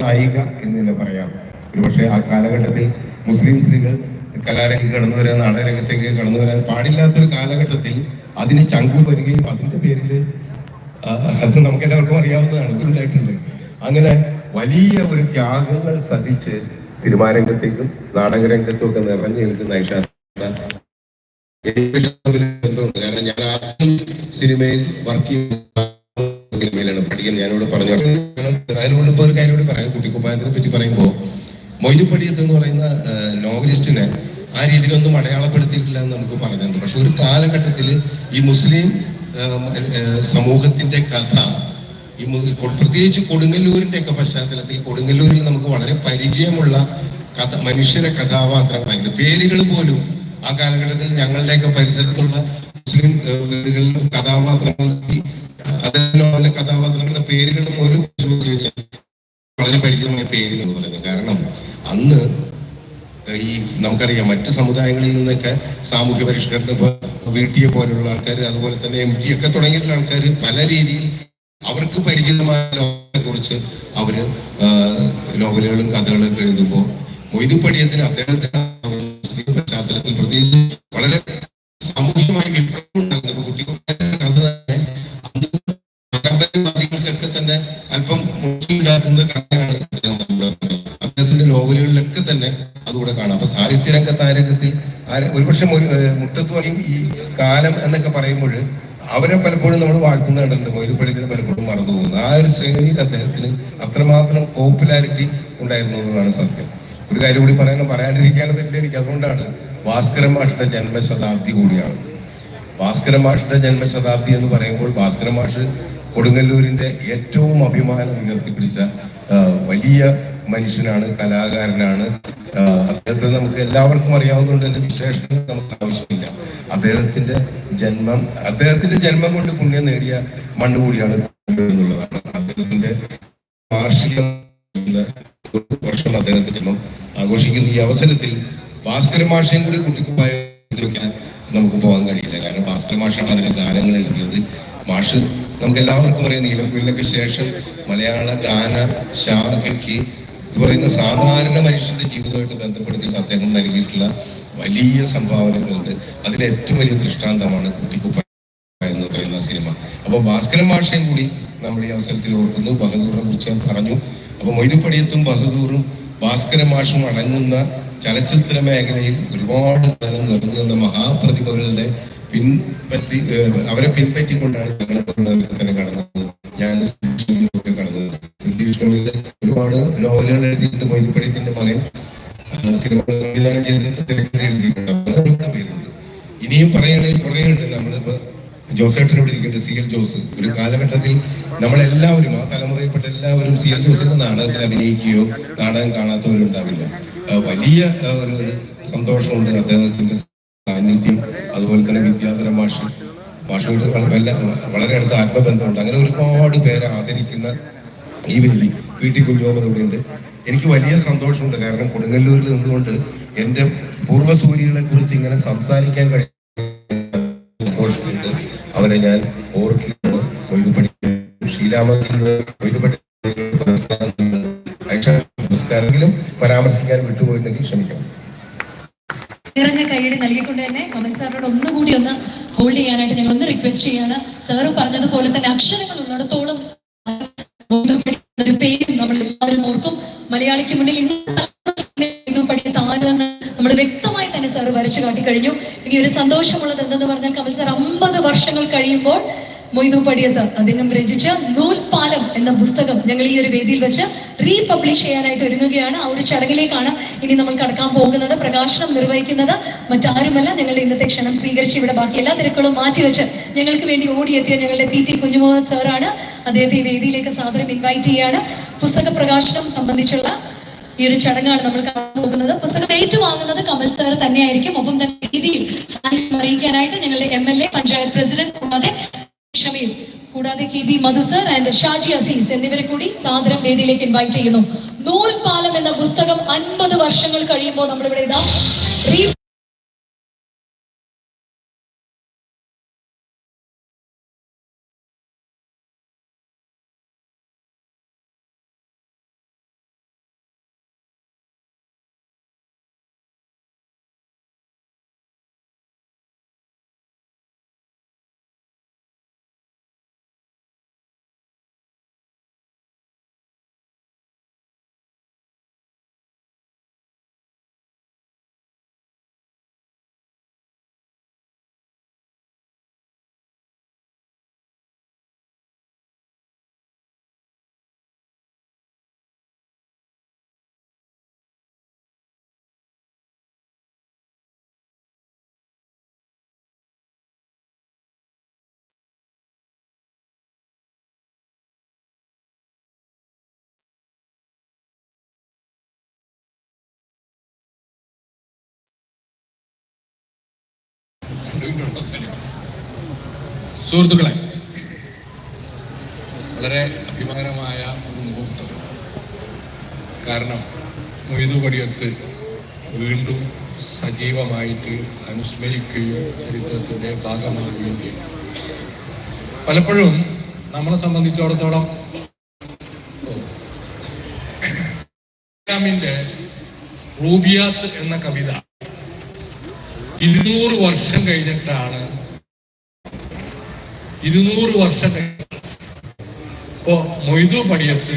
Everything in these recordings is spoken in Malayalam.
നായിക എന്ന് തന്നെ പറയാം. ഒരുപക്ഷെ ആ കാലഘട്ടത്തിൽ മുസ്ലിം സ്ത്രീകൾ കലാരംഗം കടന്നു വരാൻ നാടകരംഗത്തേക്ക് കടന്നു വരാൻ പാടില്ലാത്തൊരു കാലഘട്ടത്തിൽ അതിന് ചങ്കു വരികയും അതിന്റെ പേരിൽ അത് നമുക്ക് എല്ലാവർക്കും അറിയാവുന്നതാണ് ഉണ്ടായിട്ടുണ്ട്. അങ്ങനെ വലിയ ഒരു ത്യാഗങ്ങൾ സഹിച്ച് സിനിമാ രംഗത്തേക്കും നാടകരംഗത്തും ഒക്കെ നിറഞ്ഞു നിൽക്കുന്ന ഐഷാ കാരണം ഞാൻ ആദ്യം സിനിമയിൽ വർക്ക് ചെയ്യുന്ന സിനിമയിലാണ് പഠിക്കാൻ ഞാനിവിടെ പറഞ്ഞു. അതിനോട് ഒരു കാര്യം കൂടി പറയാം. കുട്ടിക്കുപ്പായത്തിനെ പറ്റി പറയുമ്പോൾ മൊയ്തുപടിയത്ത് എന്ന് പറയുന്ന നോവലിസ്റ്റിനെ ആ രീതിയിലൊന്നും അടയാളപ്പെടുത്തിയിട്ടില്ല എന്ന് നമുക്ക് പറഞ്ഞിട്ടുണ്ട്. പക്ഷെ ഒരു കാലഘട്ടത്തിൽ ഈ മുസ്ലിം സമൂഹത്തിന്റെ കഥ ഈ പ്രത്യേകിച്ച് കൊടുങ്ങല്ലൂരിന്റെ ഒക്കെ പശ്ചാത്തലത്തിൽ കൊടുങ്ങല്ലൂരിൽ നമുക്ക് വളരെ പരിചയമുള്ള കഥ മനുഷ്യരെ കഥാപാത്രങ്ങളായിരുന്നു പേരുകൾ പോലും ആ കാലഘട്ടത്തിൽ ഞങ്ങളുടെയൊക്കെ പരിസരത്തുള്ള മുസ്ലിം വീടുകളിലും കഥാപാത്രങ്ങൾ ഈ അതിലെ കഥാപാത്രങ്ങളുടെ ചോദിച്ചു കഴിഞ്ഞാൽ വളരെ പരിചിതമായ പേരുകൾ എന്ന് പറയുന്നത് കാരണം അന്ന് ഈ നമുക്കറിയാം മറ്റ് സമുദായങ്ങളിൽ നിന്നൊക്കെ സാമൂഹ്യ പരിഷ്കരണ വീട്ടിയെ പോലുള്ള ആൾക്കാർ അതുപോലെ തന്നെ എം ടി ഒക്കെ തുടങ്ങിയിട്ടുള്ള ആൾക്കാർ പല രീതിയിൽ അവർക്ക് പരിചിതമായ ലോകത്തെ കുറിച്ച് അവർ നോവലുകളും കഥകളും എഴുതുമ്പോൾ മൊയ്തു പടിയത്തിന് അദ്ദേഹത്തിന് പശ്ചാത്തലത്തിൽ പ്രത്യേകിച്ച് വളരെ സാമൂഹ്യമായി വിപ്ലവം നമ്മുടെ അദ്ദേഹത്തിന്റെ നോവലുകളിലൊക്കെ തന്നെ അതുകൂടെ കാണാം. അപ്പൊ സാഹിത്യരംഗത്ത് ആ രംഗത്തിൽ ഒരുപക്ഷെ മുട്ടത്ത് പറയും ഈ കാലം എന്നൊക്കെ പറയുമ്പോൾ അവരെ പലപ്പോഴും നമ്മൾ വാഴ്ത്തുന്ന കണ്ടിട്ടുണ്ട്. മൊയ്തുപടിയത്തിന് പലപ്പോഴും മറന്നു പോകുന്നത് ആ ഒരു ശ്രേണിയിൽ അദ്ദേഹത്തിന് അത്രമാത്രം പോപ്പുലാരിറ്റി ഉണ്ടായിരുന്നു എന്നുള്ളതാണ് സത്യം. ഒരു കാര്യം കൂടി പറയണം പറയാണ്ടിരിക്കാനും പറ്റില്ല എനിക്ക്. അതുകൊണ്ടാണ് ഭാസ്കര മാഷിന്റെ ജന്മശതാബ്ദി കൂടിയാണ്. ഭാസ്കര മാഷിന്റെ ജന്മശതാബ്ദി എന്ന് പറയുമ്പോൾ ഭാസ്കര മാഷ് കൊടുങ്ങല്ലൂരിന്റെ ഏറ്റവും അഭിമാനം ഉയർത്തിപ്പിടിച്ച വലിയ മനുഷ്യനാണ് കലാകാരനാണ്. അദ്ദേഹത്തെ നമുക്ക് എല്ലാവർക്കും അറിയാവുന്നതുകൊണ്ട് തന്നെ വിശേഷങ്ങൾ നമുക്ക് ആവശ്യമില്ല. അദ്ദേഹത്തിന്റെ ജന്മം അദ്ദേഹത്തിന്റെ ജന്മം കൊണ്ട് പുണ്യം നേടിയ മണ്ണ് കൂടിയാണ് എന്നുള്ളതാണ്. അദ്ദേഹത്തിന്റെ വാർഷിക വർഷം അദ്ദേഹത്തിന്റെ ജന്മം ആഘോഷിക്കുന്ന. ഈ അവസരത്തിൽ ഭാസ്കര മാഷയും കൂടി കുട്ടിക്കുപ്പായ നമുക്ക് പോകാൻ കഴിയില്ല. കാരണം ഭാസ്കര മാഷാണ് അതിന്റെ ഗാനങ്ങൾ എഴുതിയത്. മാഷ് നമുക്ക് എല്ലാവർക്കും അറിയാം നീലക്കുയിലിനൊക്കെ ശേഷം മലയാള ഗാന ശാഖയ്ക്ക് ഇത് പറയുന്ന സാധാരണ മനുഷ്യന്റെ ജീവിതമായിട്ട് ബന്ധപ്പെടുത്തിയിട്ട് അദ്ദേഹം നൽകിയിട്ടുള്ള വലിയ സംഭാവനകളുണ്ട്. അതിലെ ഏറ്റവും വലിയ ദൃഷ്ടാന്തമാണ് കുട്ടിക്കുപ്പ എന്ന് പറയുന്ന സിനിമ. അപ്പൊ ഭാസ്കരൻ മാഷയും കൂടി നമ്മൾ ഈ അവസരത്തിൽ ഓർക്കുന്നു. ബഹദൂറിനെ കുറിച്ച് പറഞ്ഞു. അപ്പൊ മൊയ്തുപടിയത്തും ബഹദൂറും ഭാസ്കര മാഷും അടങ്ങുന്ന ചലച്ചിത്ര മേഖലയിൽ ഒരുപാട് കാലം നിറഞ്ഞു നിന്ന മഹാപ്രതിഭകളുടെ പിൻപറ്റി അവരെ പിൻപറ്റിക്കൊണ്ടാണ് തന്നെ കടന്നത്. ഞാൻ കടന്നത്. ഒരുപാട് നോവലുകൾ എഴുതിയിട്ട് മകൻ. ഇനിയും പറയുകയാണെങ്കിൽ കുറേ ഉണ്ട്. നമ്മളിപ്പോ ജോസേട്ടനോട് ഇരിക്കട്ടെ സി എൽ ജോസ്. ഒരു കാലഘട്ടത്തിൽ നമ്മളെല്ലാവരും ആ തലമുറയിൽപ്പെട്ട എല്ലാവരും സി എൽ ജോസിന്റെ നാടകത്തിൽ അഭിനയിക്കുകയോ നാടകം കാണാത്തവരുണ്ടാവില്ല. വലിയ ഒരു സന്തോഷമുണ്ട് അദ്ദേഹത്തിന്റെ സാന്നിധ്യം അതുപോലെ തന്നെ വിദ്യാധര മാഷ്. മാഷോട് എല്ലാം വളരെ അടുത്ത ആത്മബന്ധമുണ്ട്. അങ്ങനെ ഒരുപാട് പേരെ ആദരിക്കുന്ന ഈ വേദി ടി കുഞ്ഞോമത് ഇവിടെയുണ്ട്. എനിക്ക് വലിയ സന്തോഷമുണ്ട്. കാരണം കൊടുങ്ങല്ലൂരിൽ നിന്നുകൊണ്ട് എന്റെ പൂർവസൂര്യകളെ കുറിച്ച് ഇങ്ങനെ സംസാരിക്കാൻ കഴിയും സന്തോഷമുണ്ട്. അവരെ ഞാൻ ഓർക്കുകയാണ് മൊയ്തുപടി ഷീലാമത്തിൽ മൊയ്തുപടി പുരസ്കാരമെങ്കിലും പരാമർശിക്കാൻ വിട്ടുപോയിട്ടുണ്ടെങ്കിൽ ക്ഷമിക്കണം. നിറഞ്ഞ കൈയടി നൽകിക്കൊണ്ട് തന്നെ കമൽ സാറിനോട് ഒന്നുകൂടി ഒന്ന് ഹോൾഡ് ചെയ്യാനായിട്ട് ഞങ്ങൾ ഒന്ന് റിക്വസ്റ്റ് ചെയ്യാണ്. സാറ് പറഞ്ഞതുപോലെ തന്നെ അക്ഷരങ്ങൾ ഉള്ളിടത്തോളം ഒരു പേരും നമ്മൾ എല്ലാവരും ഓർക്കും. മലയാളിക്ക് മുന്നിൽ ഇന്ന് പഠിക്കുന്ന ആരെന്ന് നമ്മൾ വ്യക്തമായി തന്നെ സാറ് വരച്ചു കാട്ടി കഴിഞ്ഞു ഇനി ഒരു സന്തോഷമുള്ളത് എന്തെന്ന് പറഞ്ഞാൽ കമൽ സാർ അമ്പത് വർഷങ്ങൾ കഴിയുമ്പോൾ മൊയ്തു പടിയത്ത് അദ്ദേഹം രചിച്ച നൂൽപാലം എന്ന പുസ്തകം ഞങ്ങൾ ഈ ഒരു വേദിയിൽ വെച്ച് റീപബ്ലിഷ് ചെയ്യാനായിട്ട് ഒരുങ്ങുകയാണ്. ആ ഒരു ചടങ്ങിലേക്കാണ് ഇനി നമ്മൾ കടക്കാൻ പോകുന്നത്. പ്രകാശനം നിർവഹിക്കുന്നത് മറ്റാരുമല്ല. ഞങ്ങളുടെ ഇന്നത്തെ ക്ഷണം സ്വീകരിച്ച് ഇവിടെ ബാക്കി എല്ലാ തിരക്കുകളും മാറ്റിവെച്ച് ഞങ്ങൾക്ക് വേണ്ടി ഓടിയെത്തിയ ഞങ്ങളുടെ പി ടി കുഞ്ഞുമോഹൻ സാറാണ് അദ്ദേഹത്തെ ഈ വേദിയിലേക്ക് സാദരം ഇൻവൈറ്റ് ചെയ്യാണ്. പുസ്തക പ്രകാശനം സംബന്ധിച്ചുള്ള ഈ ഒരു ചടങ്ങാണ് നമ്മൾ കാണാൻ പോകുന്നത്. പുസ്തകം ഏറ്റുവാങ്ങുന്നത് കമൽ സാർ തന്നെയായിരിക്കും. ഒപ്പം തന്നെ രീതിയിൽ അറിയിക്കാനായിട്ട് ഞങ്ങളുടെ M L A panchayat president കൂടാതെ K V Madhu sir and Shaji Aziz എന്നിവരെ കൂടി സാദരം വേദിയിലേക്ക് ഇൻവൈറ്റ് ചെയ്യുന്നു. നൂൽപാലം എന്ന പുസ്തകം അൻപത് വർഷങ്ങൾ കഴിയുമ്പോൾ നമ്മളിവിടെ ഇതാ. ചോദിക്കണം സുഹൃത്തുക്കളെ വളരെ അഭിമാനമായ ഒരു മുഹൂർത്തം. കാരണം മൊയ്തു പടിയത്ത് വീണ്ടും സജീവമായിട്ട് അനുസ്മരിക്കുകയും ചരിത്രത്തിന്റെ ഭാഗമാകുകയും ചെയ്യും. പലപ്പോഴും നമ്മളെ സംബന്ധിച്ചിടത്തോളം ഇസ്ലാമിന്റെ റൂബിയാത്ത് എന്ന കവിത ഇരുന്നൂറ് വർഷം കഴിഞ്ഞിട്ടാണ്. ഇരുന്നൂറ് വർഷം ഇപ്പോ മൊയ്തു പണിയത്ത്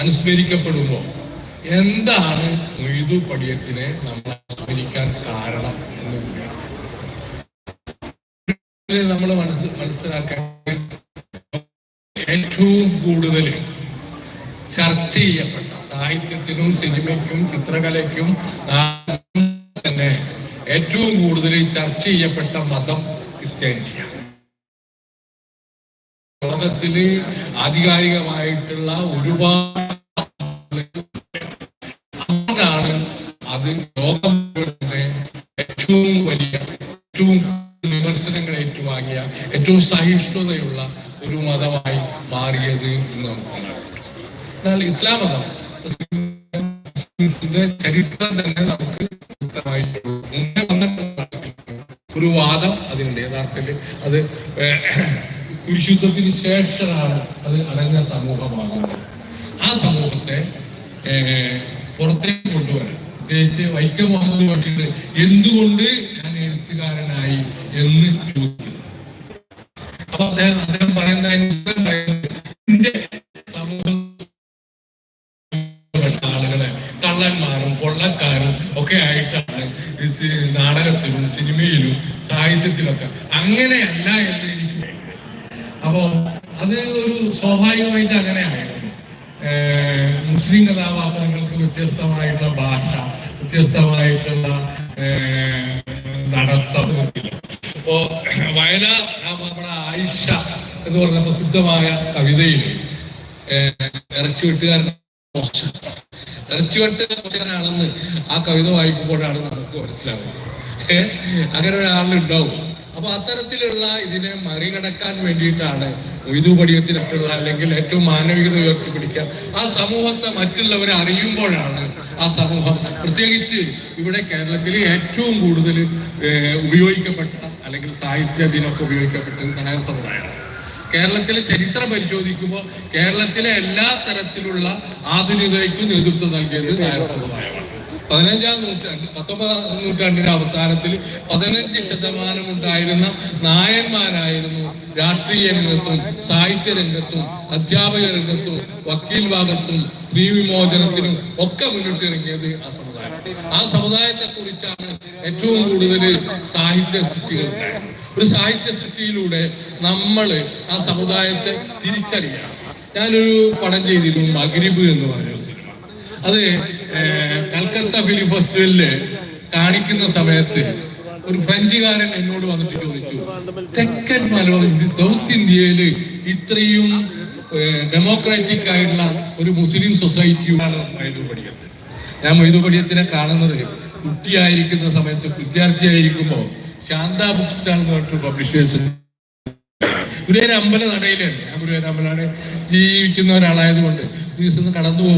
അനുസ്മരിക്കപ്പെടുമ്പോ എന്താണ് മൊയ്തു പണിയത്തിനെ നമ്മൾ അനുസ്മരിക്കാൻ കാരണം എന്ന് നമ്മൾ മനസ്സ് മനസ്സിലാക്കാൻ ഏറ്റവും കൂടുതൽ ചർച്ച ചെയ്യപ്പെട്ട സാഹിത്യത്തിനും സിനിമയ്ക്കും ചിത്രകലയ്ക്കും ഏറ്റവും കൂടുതൽ ചർച്ച ചെയ്യപ്പെട്ട മതം ക്രിസ്ത്യാനിറ്റിയാണ്. ലോകത്തിൽ ആധികാരികമായിട്ടുള്ള ഒരുപാട് അത് ലോകം ഏറ്റവും വലിയ ഏറ്റവും വിമർശനങ്ങൾ ഏറ്റുവാങ്ങിയ ഏറ്റവും സഹിഷ്ണുതയുള്ള ഒരു മതമായി മാറിയത് എന്ന് നമുക്ക് എന്നാൽ ഇസ്ലാം മതം ചരിത്രം തന്നെ നമുക്ക് വ്യക്തമായിട്ടുള്ളൂ ഒരു വാദം അതിനുണ്ട്. യഥാർത്ഥത്തിൽ അത് കുരിശുദ്ധത്തിന് ശേഷമാണ് അത് അടഞ്ഞ സമൂഹമാകുന്നത്. ആ സമൂഹത്തെ പുറത്തേക്ക് കൊണ്ടുവരാൻ പ്രത്യേകിച്ച് വൈക്കം മുഹമ്മദ് ബഷീർ എന്തുകൊണ്ട് ഞാൻ എഴുത്തുകാരനായി എന്ന് ചോദിച്ചു അപ്പൊ അദ്ദേഹം അദ്ദേഹം പറയുന്ന എന്റെ സമൂഹം ആളുകളെ കള്ളന്മാരും കൊള്ളക്കാരും ഒക്കെ സി- നാടകത്തിലും സിനിമയിലും സാഹിത്യത്തിലൊക്കെ. അങ്ങനെയല്ല എന്ന് എനിക്ക്. അപ്പോ അത് ഒരു സ്വാഭാവികമായിട്ട് അങ്ങനെ ആയിരുന്നു ഏഹ് മുസ്ലിം കഥാപാത്രങ്ങൾക്ക് വ്യത്യസ്തമായിട്ടുള്ള ഭാഷ വ്യത്യസ്തമായിട്ടുള്ള നടത്തം. അപ്പോ വയലാർ നമ്മുടെ ആയിഷ എന്ന് പറഞ്ഞ പ്രസിദ്ധമായ കവിതയിൽ ഇറച്ചി വെട്ടുകാരൻ മോശം ഇറച്ചി ആ കവിത വായിക്കുമ്പോഴാണ് നമുക്ക് മനസ്സിലാവുന്നത്. ഏ, അങ്ങനെ ഒരാളുണ്ടാവും അപ്പൊ അത്തരത്തിലുള്ള ഇതിനെ മറികടക്കാൻ വേണ്ടിയിട്ടാണ് ഒയ്തുപടിയത്തിനുള്ള അല്ലെങ്കിൽ ഏറ്റവും മാനവികത ഉയർത്തിപ്പിടിക്കാൻ ആ സമൂഹത്തെ മറ്റുള്ളവരെ അറിയുമ്പോഴാണ് ആ സമൂഹം പ്രത്യേകിച്ച് ഇവിടെ കേരളത്തിൽ ഏറ്റവും കൂടുതൽ ഉപയോഗിക്കപ്പെട്ട അല്ലെങ്കിൽ സാഹിത്യ ദിനമൊക്കെ ഉപയോഗിക്കപ്പെട്ടത് നായർ സമുദായമാണ്. കേരളത്തിലെ ചരിത്രം പരിശോധിക്കുമ്പോൾ കേരളത്തിലെ എല്ലാ തരത്തിലുള്ള ആധുനികതയ്ക്കും നേതൃത്വം നൽകിയത് നായർ സമുദായമാണ്. പതിനഞ്ചാം നൂറ്റാണ്ട് പത്തൊമ്പതാം നൂറ്റാണ്ടിന്റെ അവസാനത്തിൽ പതിനഞ്ച് ശതമാനം ഉണ്ടായിരുന്ന നായന്മാരായിരുന്നു രാഷ്ട്രീയ രംഗത്തും സാഹിത്യ രംഗത്തും അധ്യാപക രംഗത്തും വക്കീൽ ഭാഗത്തും സ്ത്രീ വിമോചനത്തിനും ഒക്കെ മുന്നിട്ടിറങ്ങിയത് ആ സമുദായം. ആ സമുദായത്തെ കുറിച്ചാണ് ഏറ്റവും കൂടുതൽ സാഹിത്യ സൃഷ്ടികൾ ഉണ്ടായത് ഒരു സാഹിത്യ സൃഷ്ടിയിലൂടെ നമ്മൾ ആ സമുദായത്തെ തിരിച്ചറിയണം ഞാനൊരു പടം ചെയ്തിരുന്നു മഗ്രിബ് എന്ന് പറഞ്ഞൊരു സിനിമ. അത് കൽക്കത്ത ഫിലിം ഫെസ്റ്റിവലിൽ കാണിക്കുന്ന സമയത്ത് ഒരു ഫ്രഞ്ചുകാരൻ എന്നോട് വന്നിട്ട് ചോദിച്ചു തെക്കൻ മലബാർ സൗത്ത് ഇന്ത്യയിൽ ഇത്രയും ഡെമോക്രാറ്റിക് ആയിട്ടുള്ള ഒരു മുസ്ലിം സൊസൈറ്റിയുമാണ് മൈതുപടിയത്ത് ഞാൻ മൈതുപടിയത്തിനെ കാണുന്നത് കുട്ടിയായിരിക്കുന്ന സമയത്ത് വിദ്യാർത്ഥിയായിരിക്കുമ്പോൾ ശാന്ത ബുക്ക് സ്റ്റാൾ എന്ന് പറഞ്ഞിട്ട് പബ്ലിഷേഴ്സ് ഗുരുവായൂർ അമ്പല നടയിലാണ് ഗുരുവായൂർ അമ്പലാണ് ജീവിക്കുന്ന ഒരാളായതുകൊണ്ട് ഈ ദിവസം കടന്നു പോകും